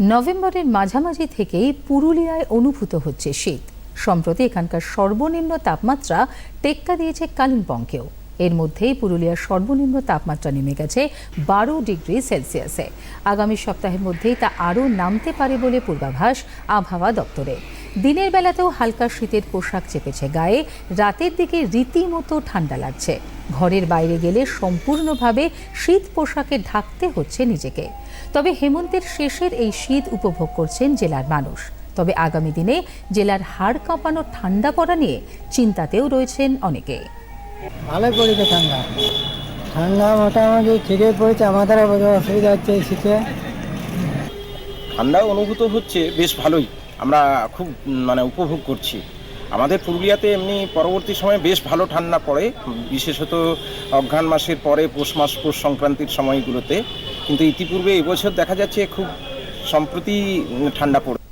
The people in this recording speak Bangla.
নভেম্বরের মাঝামাঝি থেকেই পুরুলিয়ায় অনুভূত হচ্ছে শীত। সম্প্রতি এখানকার সর্বনিম্ন তাপমাত্রা টেক্কা দিয়েছে কালিম্পংকেও। এর মধ্যেই পুরুলিয়ার সর্বনিম্ন তাপমাত্রা নেমে গেছে বারো ডিগ্রি সেলসিয়াসে। আগামী সপ্তাহের মধ্যেই তা আরও নামতে পারে বলে পূর্বাভাস আবহাওয়া দপ্তরে দিনের বেলাতেও হালকা শীতের পোশাক চেপেছে গায়ে রাতের দিকে রীতিমতো ঠান্ডা লাগছে। ঘরের বাইরে গেলে সম্পূর্ণভাবে শীত পোশাকে ঢাকতে হচ্ছে নিজেকে। তবে হেমন্তের শেষের এই শীত উপভোগ করছেন জেলার মানুষ। তবে আগামী দিনে জেলার হাড় কাঁপানো ঠান্ডা পড়া নিয়ে চিন্তাতেও রয়েছেন অনেকে। ভালোই পড়েছে ঠান্ডা। ঠান্ডা মোটামুটি ঠিকই পড়েছে আমাদের অসুবিধা হচ্ছে শীতে। ঠান্ডা অনুভূত হচ্ছে বেশ ভালোই। আমরা খুব মানে উপভোগ করছি। আমাদের পুরুলিয়াতে এমনি পরবর্তী সময়ে বেশ ভালো ঠান্ডা পড়ে, বিশেষত অঘ্রাণ মাসের পরে পৌষ মাস, পৌষ সংক্রান্তির সময়গুলোতে। কিন্তু ইতিপূর্বে এবছর দেখা যাচ্ছে খুব সম্প্রতি ঠান্ডা পড়ে।